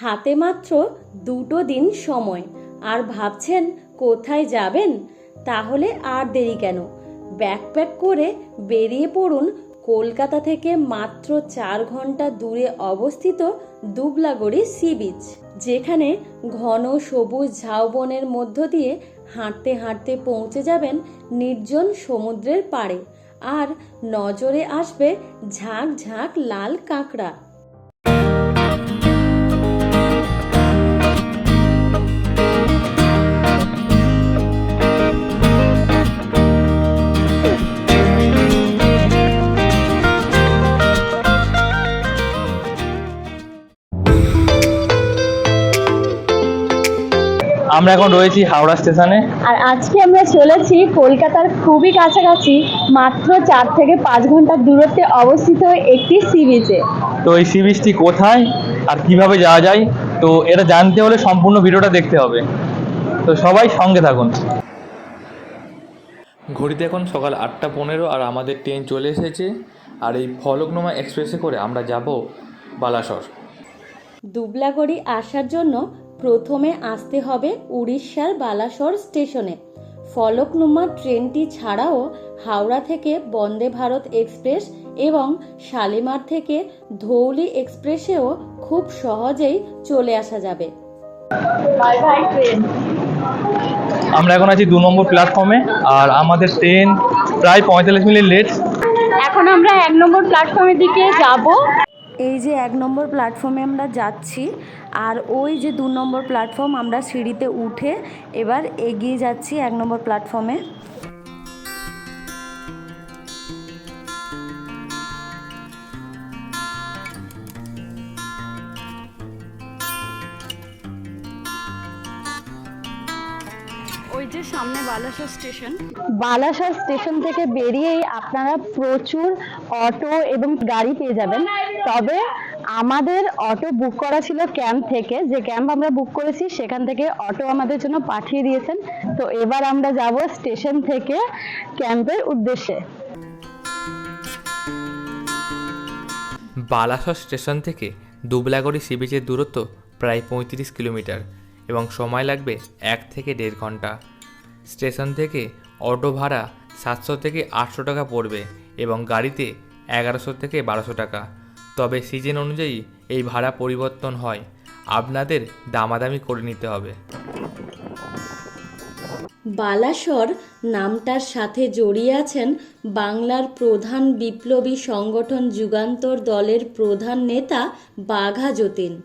হাতে মাত্র দুটো দিন সময়। আর ভাবছেন কোথায় যাবেন? তাহলে আর দেরি কেন? ব্যাকপ্যাক করে বেরিয়ে পড়ুন কলকাতা থেকে মাত্র চার ঘণ্টা দূরে অবস্থিত দুবলাগড়ি সি বিচ, যেখানে ঘন সবুজ ঝাউবনের মধ্য দিয়ে হাঁটতে হাঁটতে পৌঁছে যাবেন নির্জন সমুদ্রের পাড়ে। আর নজরে আসবে ঝাঁক ঝাঁক লাল কাঁকড়া। আমরা এখন রয়েছি হাওড়া স্টেশনে। আর আজকে আমরা চলেছি কলকাতার খুবই কাছাকাছি মাত্র চার থেকে পাঁচ ঘণ্টার দূরত্বে অবস্থিত একটি সি বিচে তো এই সি বিচটি কোথায় আর কীভাবে যাওয়া যায়? তো এটা জানতে হলে সম্পূর্ণ ভিডিওটা দেখতে হবে। তো সবাই সঙ্গে থাকুন। ঘড়িতে এখন সকাল আটটা পনেরো আর আমাদের ট্রেন চলে এসেছে। আর এই ফলকনুমা এক্সপ্রেসে করে আমরা যাব বালাসর। দুবলাগড়ি আসার জন্য প্রথমে আসতে হবে উড়িষ্যার বালাসর স্টেশনে। ফলকনুমা ট্রেনটি ছাড়াও হাওড়া থেকে বন্দে ভারত এক্সপ্রেস এবং শালিমার থেকে ধৌলি এক্সপ্রেসেও খুব সহজেই চলে আসা যাবে। আমরা এখন আছি দু নম্বর প্ল্যাটফর্মে আর আমাদের ট্রেন প্রায় পঁয়তাল্লিশ মিনিট লেট এখন আমরা এক নম্বর প্ল্যাটফর্মের দিকে যাব। এই যে এক নম্বর প্ল্যাটফর্মে আমরা যাচ্ছি, আর ওই যে দু নম্বর প্ল্যাটফর্ম আমরা সিঁড়িতে উঠে এবার এগিয়ে যাচ্ছি এক নম্বর প্ল্যাটফর্মে বালাসর স্টেশন। বালাসর স্টেশন থেকে বেরিয়েই আপনারা প্রচুর অটো এবং গাড়ি পেয়ে যাবেন। তবে আমাদের অটো বুক করা ছিল ক্যাম্প থেকে। যে ক্যাম্প আমরা বুক করেছি সেখান থেকে অটো আমাদের জন্য পাঠিয়ে দিয়েছেন। তো এবার আমরা যাব স্টেশন থেকে ক্যাম্পের উদ্দেশ্যে। বালাসর স্টেশন থেকে দুবলাগড়ি সি বিচের দূরত্ব প্রায় পঁয়ত্রিশ কিলোমিটার এবং সময় লাগবে এক থেকে দেড় ঘণ্টা। স্টেশন থেকে অটো ভাড়া সাতশো থেকে আটশো টাকা পড়বে এবং গাড়িতে এগারোশো থেকে বারোশো টাকা। তবে সিজন অনুযায়ী এই ভাড়া পরিবর্তন হয়। আপনাদের দামাদামি করে নিতে হবে। বালাসর নামটার সাথে জড়িয়ে আছেন বাংলার প্রধান বিপ্লবী সংগঠন যুগান্তর দলের প্রধান নেতা বাঘা যতীন।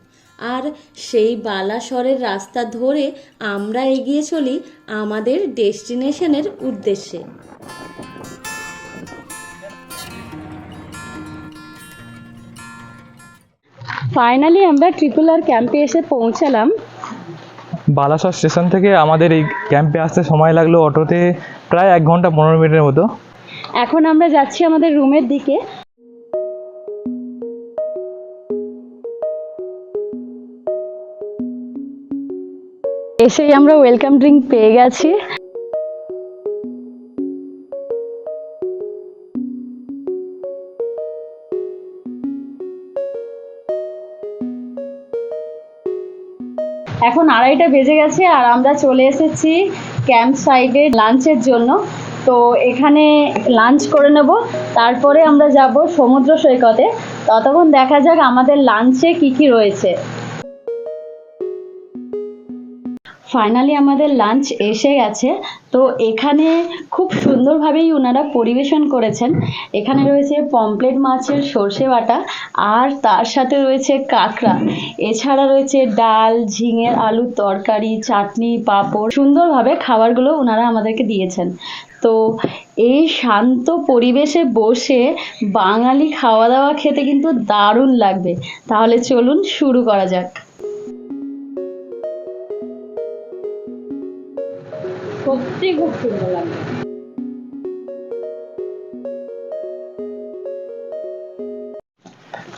আর সেই বালাসরের রাস্তা ধরে আমরা এগিয়ে চলি আমাদের ডেস্টিনেশনের উদ্দেশ্যে। ফাইনালি আমরা ট্রিপল আর ক্যাম্পে এসে পৌঁছালাম। বালাসর স্টেশন থেকে আমাদের এই ক্যাম্পে আসতে সময় লাগল অটোতে প্রায় এক ঘণ্টা পনেরো মিনিটের মতো। এখন আমরা যাচ্ছি আমাদের রুমের দিকে। এসেই আমরা ওয়েলকাম ড্রিঙ্ক পেয়ে গেছি। এখন আড়াইটা বেজে গেছে আর আমরা চলে এসেছি ক্যাম্প সাইডে লাঞ্চের জন্য। তো এখানে লাঞ্চ করে নেব, তারপরে আমরা যাব সমুদ্র সৈকতে। ততক্ষণ দেখা যাক আমাদের লাঞ্চে কি কি রয়েছে। ফাইনালি আমাদের লাঞ্চ এসে গেছে। তো এখানে খুব সুন্দরভাবেই ওনারা পরিবেশন করেছেন। এখানে রয়েছে পমপ্লেট মাছের সর্ষে বাটা আর তার সাথে রয়েছে কাঁকড়া। এছাড়া রয়েছে ডাল, ঝিঙের আলুর তরকারি, চাটনি, পাঁপড়। সুন্দরভাবে খাবারগুলো ওনারা আমাদেরকে দিয়েছেন। তো এই শান্ত পরিবেশে বসে বাঙালি খাওয়া দাওয়া খেতে কিন্তু দারুণ লাগবে। তাহলে চলুন শুরু করা যাক। সত্যি খুব সুন্দর লাগবে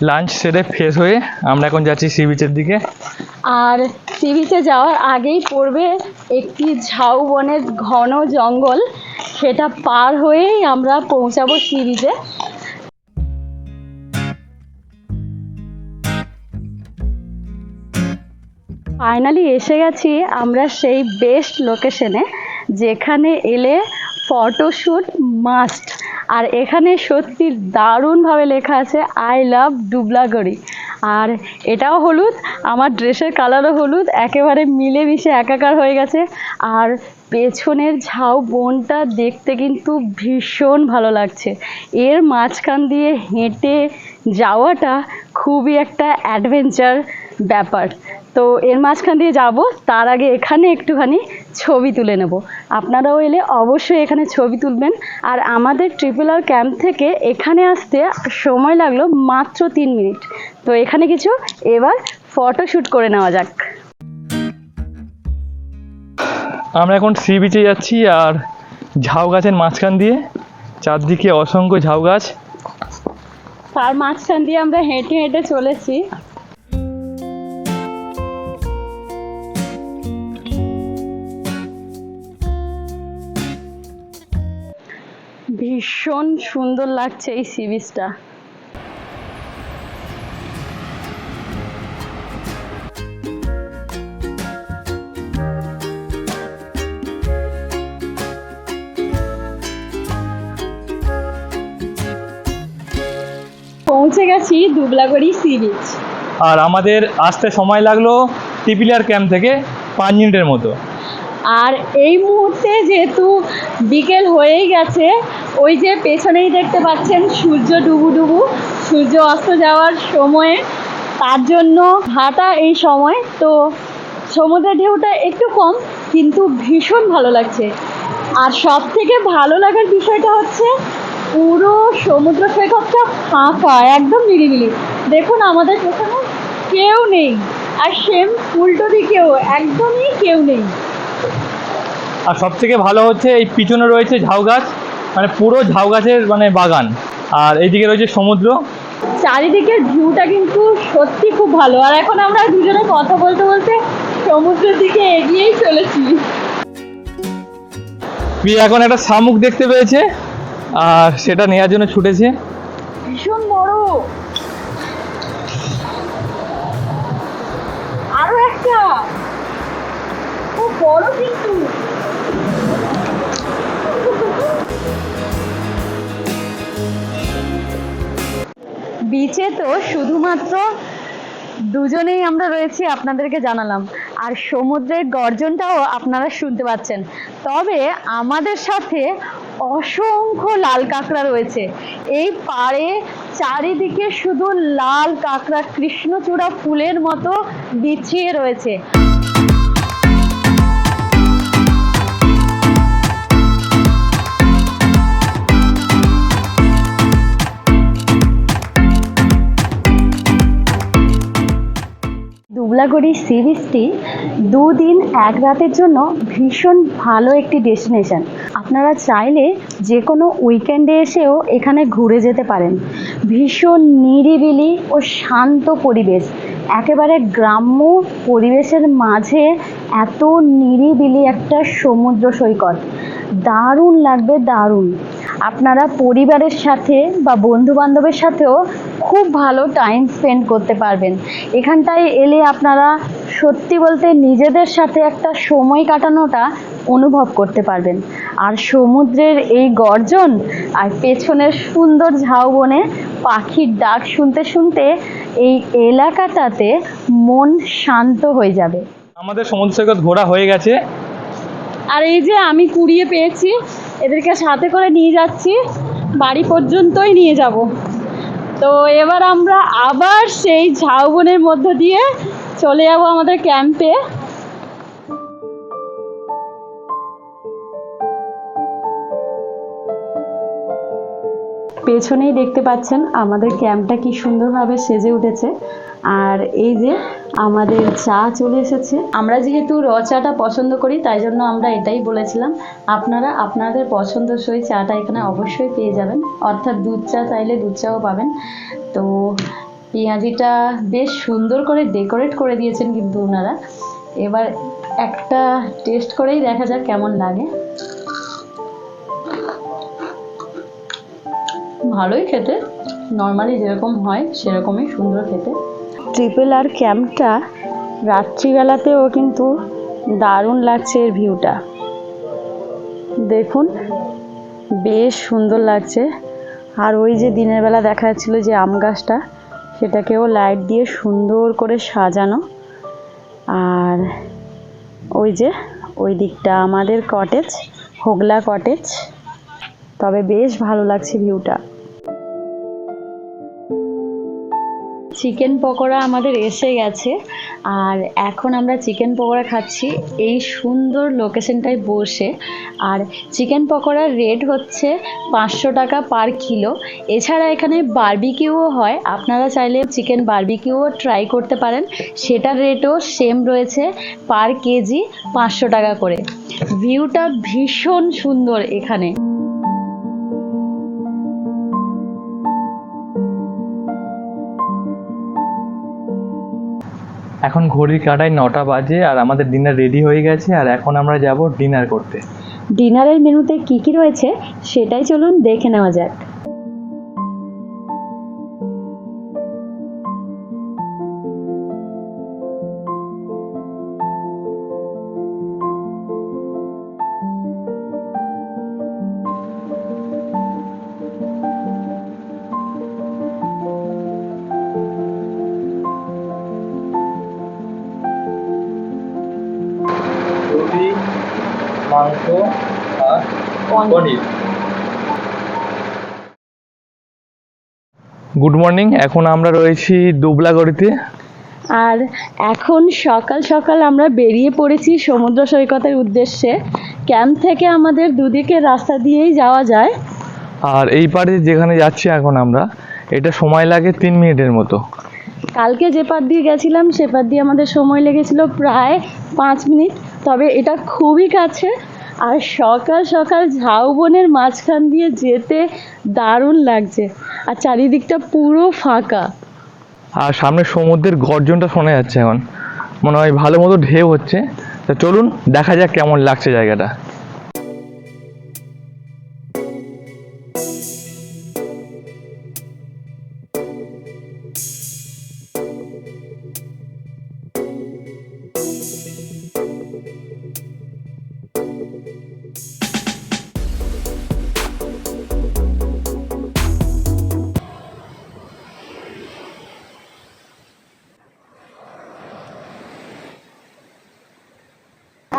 লাঞ্চ সেরে ফ্রেশ হয়ে আমরা এখন যাচ্ছি সি বিচের দিকে। আর সি বিচে যাওয়ার আগেই পড়বে একটি ঝাউবনের ঘন জঙ্গল। সেটা পার হয়েই আমরা পৌঁছাবো সি বিচে। ফাইনালি এসে গেছি আমরা সেই বেস্ট লোকেশনে যেখানে এলে ফটোশ্যুট মাস্ট। আর এখানে সত্যি দারুণভাবে লেখা আছে, আই লাভ ডুবলাগড়ি। আর এটাও হলুদ, আমার ড্রেসের কালারও হলুদ, একেবারে মিলেমিশে একাকার হয়ে গেছে। আর পেছনের ঝাউ বনটা দেখতে কিন্তু ভীষণ ভালো লাগছে। এর মাঝখান দিয়ে হেঁটে যাওয়াটা খুবই একটা অ্যাডভেঞ্চার ব্যাপার। তো এর মাঝখান দিয়ে যাব তার আগে এখানে একটুখানি ছবি তুলে নেব। আপনারাও এলে অবশ্যই এখানে ছবি তুলবেন। আর আমাদের ট্রিপল আর ক্যাম্প থেকে এখানে আসতে সময় লাগল মাত্র তিন মিনিট। তো এখানে কিছু এবার ফটোশ্যুট করে নেওয়া যাক। আমরা এখন সি বিচে যাচ্ছি আর ঝাউ গাছের মাঝখান দিয়ে চারদিকে অসংখ্য ঝাউ গাছ। তার মাঝখান দিয়ে আমরা হেঁটে হেঁটে চলেছি। ভীষণ সুন্দর লাগছে এই সি বিচটা পৌঁছে গেছি দুবলাগড়ি সি বিচ আর আমাদের আসতে সময় লাগল টিপিলিয়ার ক্যাম্প থেকে পাঁচ মিনিটের মতো। আর এই মুহূর্তে যেহেতু বিকেল হয়েই গেছে ওই যে পেছনেই দেখতে পাচ্ছেন সূর্য ডুবু ডুবু। সূর্য অস্ত যাওয়ার সময়ে তার জন্য হাঁটা এই সময়। তো সমুদ্রের ঢেউটা একটু কম, কিন্তু ভীষণ ভালো লাগছে। আর সব থেকে ভালো লাগার বিষয়টা হচ্ছে পুরো সমুদ্র সৈকতটা ফাঁকা, একদম নিরিবিলি। দেখুন আমাদের পেছনে কেউ নেই, আর সেম উল্টো দিকেও একদমই কেউ নেই। আর সব থেকে ভালো হচ্ছে এই পিছনে রয়েছে ঝাউ গাছ মানে পুরো ঝাউ গাছের মানে বাগান। আর এইদিকে রয়েছে সমুদ্র। চারিদিকের ভিউটা কিন্তু সত্যি খুব ভালো। আর এখন আমরা দুজনে কথা বলতে বলতে সমুদ্রের দিকে এগিয়েই চলেছি। প্রিয়া এখন একটা শামুক দেখতে পেয়েছে আর সেটা নেওয়ার জন্য ছুটেছে। ভীষণ বড়। আরও একটা। খুব বড় কিন্তু। বিচে তো শুধুমাত্র দুজনেই আমরা রয়েছি, আপনাদেরকে জানালাম। আর সমুদ্রের গর্জনটাও আপনারা শুনতে পাচ্ছেন। তবে আমাদের সাথে অসংখ্য লাল কাঁকড়া রয়েছে। এই পাড়ে চারিদিকে শুধু লাল কাঁকড়া, কৃষ্ণচূড়া ফুলের মতো বিছিয়ে রয়েছে। দুবলাগড়ি সি বিচটি দুদিন এক রাতের জন্য ভীষণ ভালো একটি ডেস্টিনেশন। আপনারা চাইলে যে কোনো উইকেন্ডে এসেও এখানে ঘুরে যেতে পারেন। ভীষণ নিরিবিলি ও শান্ত পরিবেশ। একেবারে গ্রাম্য পরিবেশের মাঝে এত নিরিবিলি একটা সমুদ্র সৈকত। দারুণ লাগবে দারুণ। আপনারা পরিবারের সাথে বা বন্ধু বান্ধবের সাথেও খুব ভালো টাইম স্পেন্ড করতে পারবেন। এখানটায় এলে আপনারা সত্যি বলতে নিজেদের সাথে একটা সময় কাটানোটা অনুভব করতে পারবেন। আর সমুদ্রের এই গর্জন আর পেছনের সুন্দর ঝাউবনে পাখির ডাক শুনতে শুনতে এই এলাকাটাতে মন শান্ত হয়ে যাবে। আমাদের সমুদ্র সৈকত ঘোরা হয়ে গেছে। আর এই যে আমি কুড়িয়ে পেয়েছি এদেরকে সাথে করে নিয়ে যাচ্ছি। বাড়ি পর্যন্তই নিয়ে যাব। তো এবার আমরা আবার সেই ঝাউবনের মধ্য দিয়ে চলে যাব আমাদের ক্যাম্পে পেছনেই দেখতে পাচ্ছেন আমাদের ক্যাম্পটা কি সুন্দরভাবে সেজে উঠেছে। আর এই যে আমাদের চা চলে এসেছে। আমরা যেহেতু র চাটা পছন্দ করি, তাই জন্য আমরা এটাই বলেছিলাম। আপনারা আপনাদের পছন্দসই চাটা এখানে অবশ্যই পেয়ে যাবেন। অর্থাৎ দুধ চা চাইলে দুধ চাও পাবেন। তো পেঁয়াজিটা বেশ সুন্দর করে ডেকোরেট করে দিয়েছেন কিন্তু ওনারা। এবার একটা টেস্ট করেই দেখা যাক কেমন লাগে। ভালোই খেতে। নর্মালি যেরকম হয়, সেরকমই সুন্দর খেতে। ট্রিপল আর ক্যাম্পটা রাত্রিবেলাতেও কিন্তু দারুণ লাগছে এর ভিউটা। দেখুন, বেশ সুন্দর লাগছে। আর ওই যে দিনের বেলা দেখা যাচ্ছিল যে আম গাছটা, সেটাকেও লাইট দিয়ে সুন্দর করে সাজানো। আর ওই যে, ওই দিকটা আমাদের কটেজ হোগলা কটেজ তবে বেশ ভালো লাগছে ভিউটা। চিকেন পকোড়া আমাদের এসে গেছে। আর এখন আমরা চিকেন পকোড়া খাচ্ছি এই সুন্দর লোকেশনটায় বসে। আর চিকেন পকোড়ার রেট হচ্ছে পাঁচশো টাকা পার কিলো। এছাড়া এখানে বারবিকিউও হয়। আপনারা চাইলে চিকেন বার্বিকিউও ট্রাই করতে পারেন। সেটার রেটও সেম রয়েছে পার কেজি পাঁচশো টাকা করে। ভিউটা ভীষণ সুন্দর এখানে। এখন ঘড়ির কাটায় নটা বাজে আর আমাদের ডিনার রেডি হয়ে গেছে আর এখন আমরা যাব ডিনার করতে। ডিনারের মেনুতে কি কি রয়েছে সেটাই চলুন দেখে নেওয়া যাক। গুড মর্নিং এখন আমরা রয়েছি দুবলাগড়িতে। আর এখন সকাল সকাল আমরা বেরিয়ে পড়েছি সমুদ্র সৈকতের উদ্দেশ্যে। ক্যাম্প থেকে আমাদের দুদিকে রাস্তা দিয়েই যাওয়া যায়। আর এই পারে যেখানে যাচ্ছি এখন আমরা এটা সময় লাগে তিন মিনিটের মতো। কালকে যে পার দিয়ে গেছিলাম সে পার দিয়ে আমাদের সময় লেগেছিল প্রায় পাঁচ মিনিট। তবে এটা খুবই কাছে। আর সকাল সকাল ঝাউবনের মাঝখান দিয়ে যেতে দারুণ লাগছে। আর চারিদিকটা পুরো ফাঁকা। আর সামনে সমুদ্রের গর্জনটা শোনা যাচ্ছে এখন। মনে হয় ভালো মতো ঢেউ হচ্ছে। তো চলুন, দেখা যাক কেমন লাগছে জায়গাটা।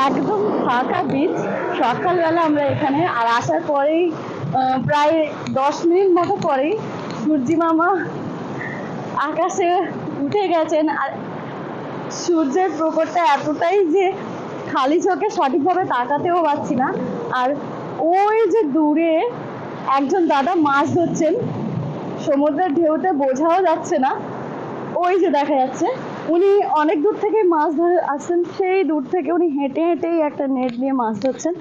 একদম ফাঁকা বিচ সকালবেলা আমরা এখানে, আর আসার পরেই প্রায় দশ মিনিট মতো পরেই সূর্যি মামা আকাশে উঠে গেছেন। আর সূর্যের প্রকটটা এতটাই যে খালি চোখে সঠিকভাবে তাকাতেও পারছি না। আর ওই যে দূরে একজন দাদা মাছ ধরছেন। সমুদ্রের ঢেউতে বোঝাও যাচ্ছে না। ওই যে দেখা যাচ্ছে। উনি অনেক দূর থেকে মাছ ধরে আসছেন, সেই দূর থেকে উনি হেঁটে হেঁটেই একটা নেট নিয়ে মাছ ধরছেন।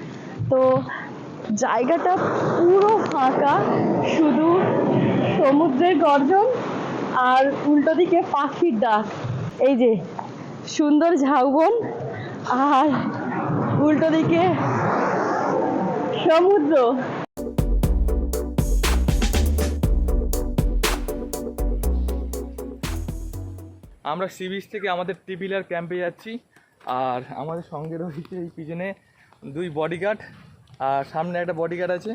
তো জায়গাটা পুরো ফাঁকা, শুধু সমুদ্রের গর্জন আর উল্টো দিকে পাখির ডাক। এই যে, সুন্দর ঝাউবন আর উল্টো দিকে সমুদ্র। আমরা সি বিচ থেকে আমাদের টিপিলার ক্যাম্পে যাচ্ছি, আর আমাদের সঙ্গে রয়েছে এই পিছনে দুই বডিগার্ড আর সামনে একটা বডিগার্ড আছে,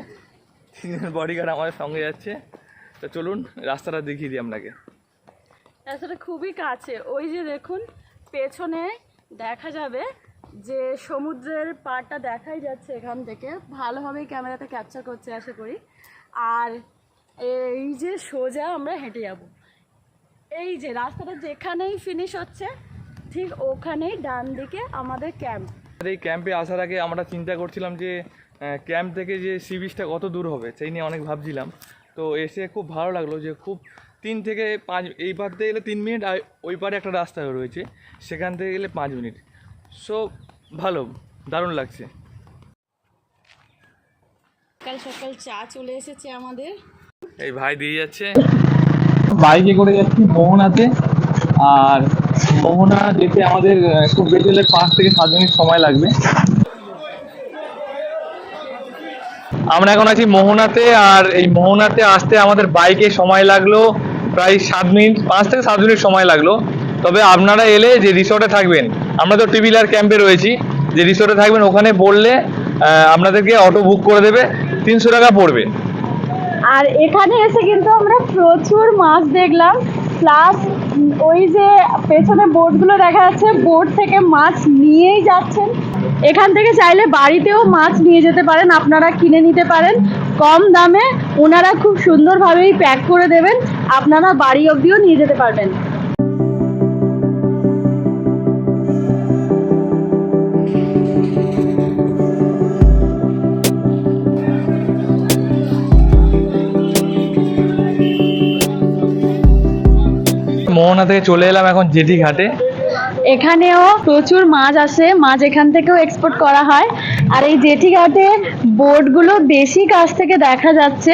তিনজন বডিগার্ড আমাদের সঙ্গে যাচ্ছে। তো চলুন, রাস্তাটা দেখিয়ে দিই আপনাকে। রাস্তাটা খুবই কাছে, ওই যে দেখুন, পেছনে দেখা যাবে যে সমুদ্রের পাড়টা দেখাই যাচ্ছে এখান থেকে। ভালোভাবেই ক্যামেরাতে ক্যাপচার করছে, আশা করি। আর এই যে সোজা আমরা হেঁটে যাব। এই যে রাস্তাটা যেখানেই ফিনিশ হচ্ছে ঠিক ওখানেই ডান দিকে আমাদের ক্যাম্প এই ক্যাম্পে আসার আগে আমরা চিন্তা করছিলাম যে ক্যাম্প থেকে যে সি বিচটা কত দূর হবে সেই নিয়ে অনেক ভাবছিলাম। তো এসে খুব ভালো লাগল যে খুব তিন থেকে পাঁচ এই পার থেকে গেলে তিন মিনিট আর ওই পারে একটা রাস্তা রয়েছে সেখান থেকে গেলে পাঁচ মিনিট। সো ভালো দারুণ লাগছে। সকাল সকাল চা চলে এসেছে আমাদের। এই ভাই দিয়ে যাচ্ছে। বাইকে করে যাচ্ছি মোহনাতে। আর মোহনা যেতে আমাদের খুব বেশি হলে পাঁচ থেকে সাত মিনিট সময় লাগবে। আমরা এখন আছি মোহনাতে, আর এই মোহনাতে আসতে আমাদের বাইকে সময় লাগল প্রায় সাত মিনিট, পাঁচ থেকে সাত মিনিট সময় লাগল। তবে আপনারা এলে যে রিসর্টে থাকবেন, আমরা তো টিবিলার ক্যাম্পে রয়েছি, যে রিসর্টে থাকবেন ওখানে বললে আপনাদেরকে অটো বুক করে দেবে, তিনশো টাকা পড়বে। আর এখানে এসে কিন্তু আমরা প্রচুর মাছ দেখলাম। প্লাস ওই যে পেছনে বোটগুলো দেখা যাচ্ছে, বোট থেকে মাছ নিয়েই যাচ্ছেন। এখান থেকে চাইলে বাড়িতেও মাছ নিয়ে যেতে পারেন, আপনারা কিনে নিতে পারেন। কম দামে ওনারা খুব সুন্দরভাবেই প্যাক করে দেবেন, আপনারা বাড়ি অবধিও নিয়ে যেতে পারবেন। মোহনা থেকে চলে এলাম এখন জেটি ঘাটে। এখানেও প্রচুর মাছ আসে, মাছ এখান থেকেও এক্সপোর্ট করা হয়। আর এই জেঠি ঘাটে বোটগুলো বেশি কাছ থেকে দেখা যাচ্ছে।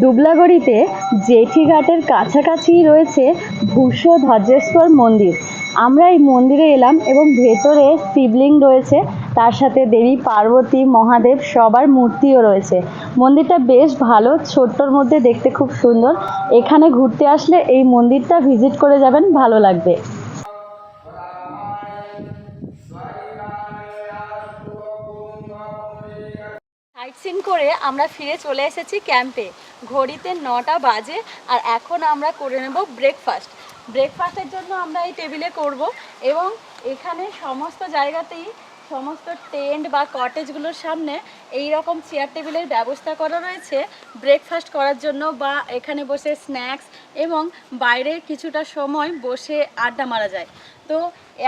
দুবলাগড়িতে জেঠি ঘাটের কাছাকাছি রয়েছে ভূষ ধ্বজেশ্বর মন্দির। আমরা এই মন্দিরে এলাম এবং ভেতরে শিবলিং রয়েছে, তার সাথে দেবী, পার্বতী, মহাদেব সবার মূর্তিও রয়েছে। মন্দিরটা বেশ ভালো, ছোট্টর মধ্যে দেখতে খুব সুন্দর। এখানে ঘুরতে আসলে এই মন্দিরটা ভিজিট করে যাবেন, ভালো লাগবে। সাইট সিন করে আমরা ফিরে চলে এসেছি ক্যাম্পে ঘড়িতে নটা বাজে আর এখন আমরা করে নেব ব্রেকফাস্ট ব্রেকফাস্টের জন্য আমরা এই টেবিলে করব এবং এখানে সমস্ত জায়গাতেই সমস্ত টেন্ট বা কটেজগুলোর সামনে এই রকম চেয়ার টেবিলের ব্যবস্থা করা রয়েছে। ব্রেকফাস্ট করার জন্য বা এখানে বসে স্ন্যাক্স এবং বাইরে কিছুটা সময় বসে আড্ডা মারা যায়। তো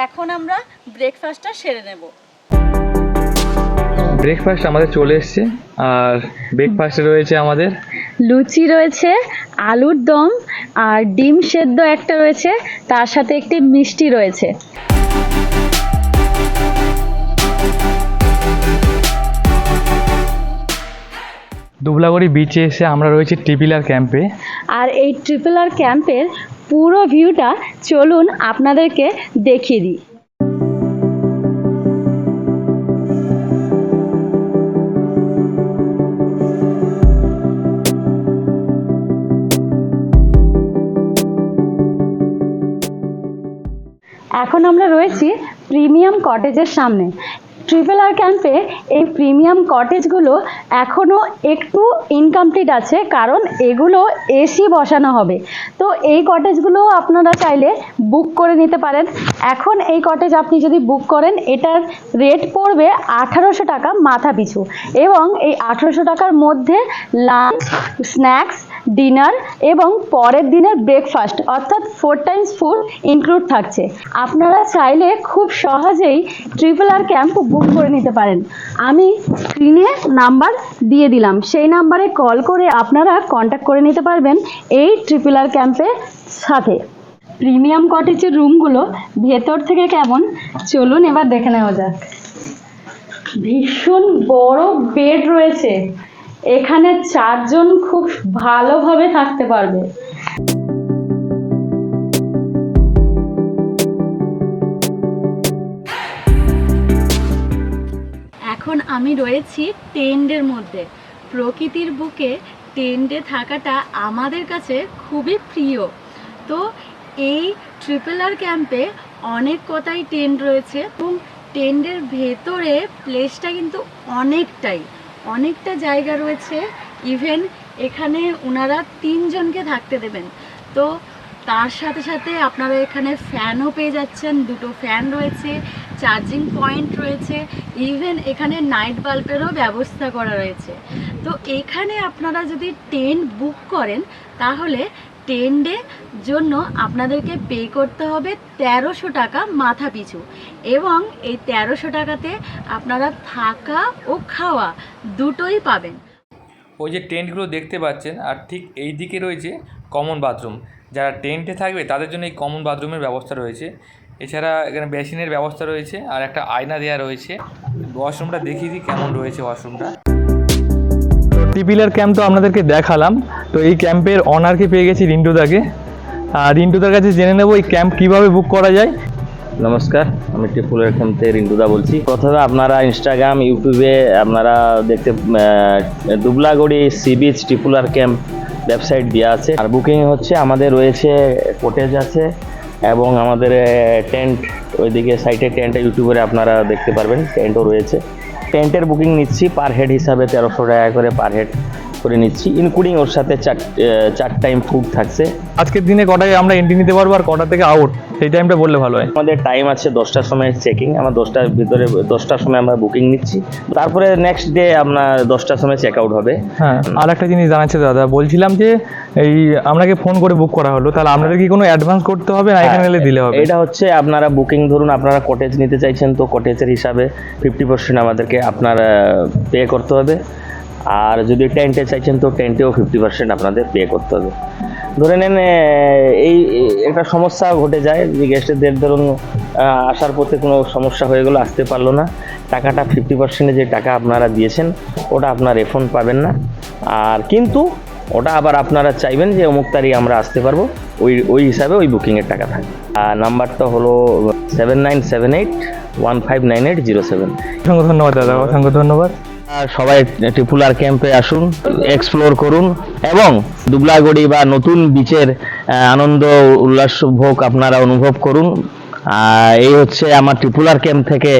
এখন আমরা ব্রেকফাস্টটা সেরে নেব। ব্রেকফাস্ট আমাদের চলে এসছে আর ব্রেকফাস্টে রয়েছে আমাদের লুচি রয়েছে আলুর দম আর ডিম সেদ্ধ একটা রয়েছে তার সাথে একটি মিষ্টি রয়েছে। দুবলাগড়ি বিচে এসে আমরা রয়েছি টিপিলার ক্যাম্পে আর এই ট্রিপল আর ক্যাম্পের পুরো ভিউটা চলুন আপনাদেরকে দেখিয়ে দিই। এখন আমরা রয়েছি প্রিমিয়াম কটেজের সামনে। ট্রিপল আর ক্যাম্পে এই প্রিমিয়াম কটেজগুলো এখনও একটু ইনকমপ্লিট আছে, কারণ এগুলো এসি বসানো হবে। তো এই কটেজগুলো আপনারা চাইলে বুক করে নিতে পারেন। এখন এই কটেজ আপনি যদি বুক করেন, এটার রেট পড়বে আঠারোশো টাকা মাথা পিছু। এবং এই আঠারোশো টাকার মধ্যে লাঞ্চ স্ন্যাক্স ডিনার এবং পরের দিনের ব্রেকফাস্ট অর্থাৎ ফোর টাইমস ফুড ইনক্লুড থাকছে। আপনারা চাইলে খুব সহজেই ট্রিপল আর ক্যাম্প বুক করে নিতে পারেন। আমি স্ক্রিনে নাম্বার দিয়ে দিলাম। সেই নাম্বারে কল করে আপনারা কন্ট্যাক্ট করে নিতে পারবেন এই ট্রিপল আর ক্যাম্পের সাথে। প্রিমিয়াম কটেজের রুমগুলো ভেতর থেকে কেমন? চলুন এবার দেখে নেওয়া যাক। ভীষণ বড় বেড রয়েছে। এখানে চারজন খুব ভালোভাবে থাকতে পারবে। এখন আমি রয়েছি টেন্ডের মধ্যে। প্রকৃতির বুকে টেন্ডে থাকাটা আমাদের কাছে খুবই প্রিয়। তো এই ট্রিপল আর ক্যাম্পে অনেক কথাই টেন্ট রয়েছে এবং টেন্ডের ভেতরে প্লেসটা কিন্তু অনেকটাই, অনেকটা জায়গা রয়েছে। ইভেন এখানে ওনারা তিনজনকে থাকতে দেবেন। তো তার সাথে সাথে আপনারা এখানে ফ্যানও পেয়ে যাচ্ছেন, দুটো ফ্যান রয়েছে। চার্জিং পয়েন্ট রয়েছে ইভেন এখানে নাইট বাল্বেরও ব্যবস্থা করা রয়েছে। তো এখানে আপনারা যদি টেন্ট বুক করেন, তাহলে টেন্টে জন্য আপনাদেরকে পে করতে হবে তেরোশো টাকা মাথা পিছু। এবং এই তেরোশো টাকাতে আপনারা থাকা ও খাওয়া দুটোই পাবেন। ওই যে টেন্টগুলো দেখতে পাচ্ছেন, আর ঠিক এই দিকে রয়েছে কমন বাথরুম যারা টেন্টে থাকবে, তাদের জন্য এই কমন বাথরুমের ব্যবস্থা রয়েছে। এছাড়া এখানে বেসিনের ব্যবস্থা রয়েছে আর একটা আয়না দেওয়া রয়েছে। ওয়াশরুমটা দেখিয়ে দিই কেমন রয়েছে ওয়াশরুমটা। তো টিপিলার ক্যাম্প তো আপনাদেরকে দেখালাম। তো এই ক্যাম্পের অনারকে পেয়ে গেছি রিন্টুদাকে। আর রিন্টুদার কাছে জেনে নেব এই ক্যাম্প কীভাবে বুক করা যায়। নমস্কার আমি টিপুলের এখান থেকে রিন্টুদা বলছি। প্রথমে আপনারা ইনস্টাগ্রাম ইউটিউবে আপনারা দেখতে দুবলাগড়ি সি বিচ টিপুলার ক্যাম্প ওয়েবসাইট দেওয়া আছে। আর বুকিং হচ্ছে আমাদের রয়েছে কোটেজ আছে এবং আমাদের টেন্ট ওইদিকে সাইটে টেন্ট ইউটিউবে আপনারা দেখতে পারবেন টেন্টও রয়েছে। টেন্টের বুকিং নিচ্ছি পার হেড হিসাবে তেরোশো টাকা করে পার হেড করে নিচ্ছি ইনক্লুডিং ওর সাথে চার চার টাইম ফুড থাকছে। আজকের দিনে কটায় আমরা এন্ট্রি নিতে পারব আর কটা থেকে আউট সেই টাইমটা বললে ভালো হয়। আমাদের টাইম আছে দশটার সময় চেকিং আমরা দশটার ভিতরে দশটার সময় আমরা বুকিং নিচ্ছি। তারপরে নেক্সট ডে আপনার দশটার সময় চেক আউট হবে। হ্যাঁ আর একটা জিনিস জানাচ্ছে দাদা বলছিলাম যে এই আপনাকে ফোন করে বুক করা হলো তাহলে আপনাদের কি কোনো অ্যাডভান্স করতে হবে না এখানে এলে দিলে হবে? এটা হচ্ছে আপনারা বুকিং ধরুন আপনারা কটেজ নিতে চাইছেন তো কটেজের হিসাবে ফিফটি পার্সেন্ট আমাদেরকে আপনার পে করতে হবে। আর যদি টেন্টে চাইছেন তো টেন্টেও ফিফটি পার্সেন্ট আপনাদের পে করতে হবে। ধরে নেন এই একটা সমস্যা ঘটে যায় যে গেস্টদের ধরুন আসার পথে কোনো সমস্যা হয়ে গেলো, আসতে পারল না। টাকাটা ফিফটি পার্সেন্টে যে টাকা আপনারা দিয়েছেন, ওটা আপনার রিফান্ড পাবেন না। আর কিন্তু ওটা আবার আপনারা চাইবেন যে অমুক তারিখ আমরা আসতে পারব, ওই ওই হিসাবে ওই বুকিংয়ের টাকা থাকবে। আর নাম্বারটা হলো seven nine seven eight one five nine eight zero seven অসংখ্য ধন্যবাদ, দাদা, অসংখ্য ধন্যবাদ। সবাই ট্রিপুলার ক্যাম্পে আসুন এক্সপ্লোর করুন এবং দুবলাগড়ি বা নতুন বিচের আনন্দ, উল্লাস, ভোগ আপনারা অনুভব করুন। এই হচ্ছে আমার ট্রিপুলার ক্যাম্প থেকে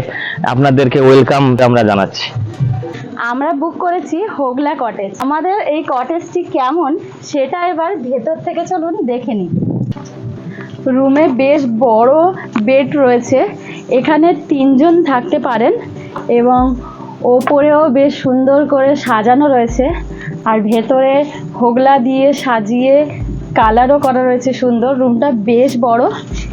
আপনাদেরকে ওয়েলকাম আমরা জানাচ্ছি। আমরা বুক করেছি হোগলা কটেজ আমাদের এই কটেজটি কেমন সেটা এবার ভেতর থেকে চলুন দেখে নিই। রুমে বেশ বড় বেড রয়েছে। এখানে তিনজন থাকতে পারেন এবং ওপরেও বেশ সুন্দর করে সাজানো রয়েছে। আর ভেতরে হোগলা দিয়ে সাজিয়ে কালারও করা রয়েছে সুন্দর। রুমটা বেশ বড়।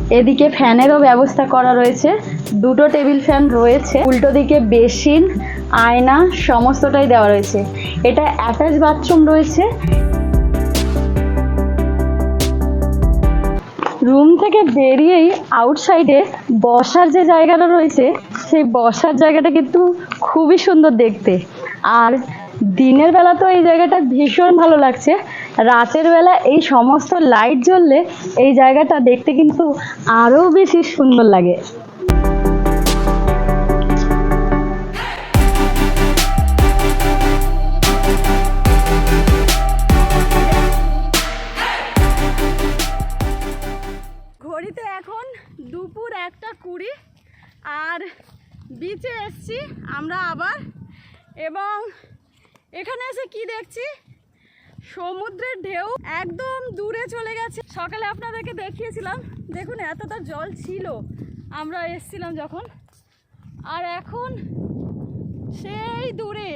এদিকে ফ্যানেরও ব্যবস্থা করা রয়েছে। দুটো টেবিল ফ্যান রয়েছে। উল্টো দিকে বেসিন, আয়না, সমস্তটাই দেওয়া রয়েছে। এটা অ্যাটাচ বাথরুম রয়েছে। রুম থেকে বেরিয়েই আউটসাইডে বসার যে জায়গাটা রয়েছে সেই বসার জায়গাটা কিন্তু খুবই সুন্দর দেখতে। আর দিনের বেলা তো এই জায়গাটা ভীষণ ভালো লাগছে। রাতের বেলা এই সমস্ত লাইট জ্বললে এই জায়গাটা দেখতে কিন্তু আরও বেশি সুন্দর লাগে। ঘড়িতে এখন দুপুর একটা আর বিচে এসছি আমরা আবার। এবং এখানে এসে কি দেখছি? সমুদ্রের ঢেউ একদম দূরে চলে গেছে। সকালে আপনাদেরকে দেখিয়েছিলাম। দেখুন, এতটা জল ছিল। আমরা এসছিলাম যখন। আর এখন সেই দূরে।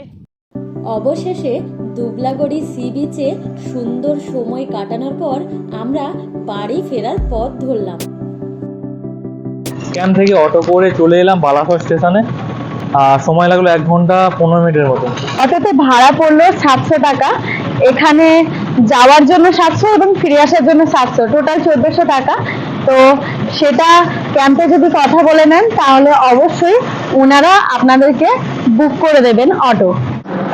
অবশেষে দুবলাগড়ি সি বিচে সুন্দর সময় কাটানোর পর আমরা বাড়ি ফেরার পথ ধরলাম। ক্যাম্প থেকে অটো করে চলে এলাম বালাসর স্টেশনে। আর সময় লাগল এক ঘণ্টা পনেরো মিনিটের মতো। অটোতে ভাড়া পড়ল সাতশো টাকা। এখানে যাওয়ার জন্য সাতশো এবং ফিরে আসার জন্য সাতশো। টোটাল চোদ্দশো টাকা। তো সেটা ক্যাম্পে যদি কথা বলে নেন তাহলে অবশ্যই ওনারা আপনাদেরকে বুক করে দেবেন অটো।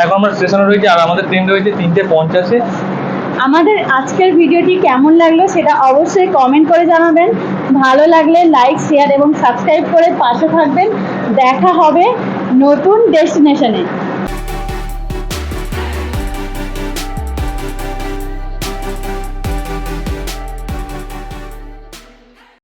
এখন আমরা স্টেশনে রয়েছি আর আমাদের ট্রেন রয়েছে তিনটে পঞ্চাশে। আমাদের আজকের ভিডিওটি কেমন লাগল সেটা অবশ্যই কমেন্ট করে জানাবেন। ভালো লাগলে লাইক শেয়ার এবং সাবস্ক্রাইব করে পাশে থাকবেন। দেখা হবে নতুন ডেস্টিনেশনে